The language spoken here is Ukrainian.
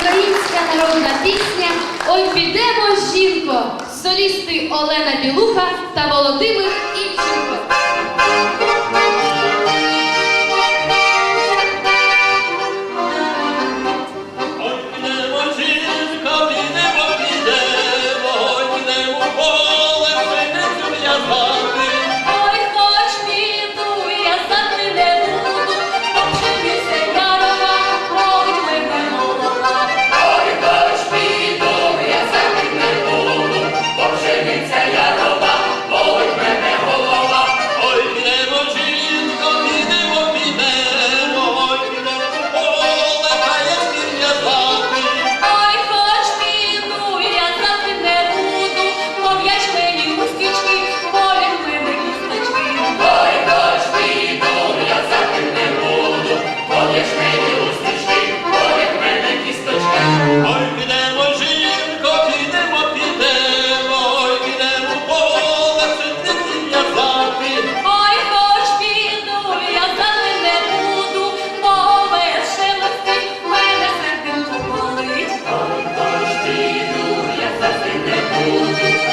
Українська народна пісня Ой підемо, жінко! Солісти Олена Білуха та Володимир Ільченко. Thank you.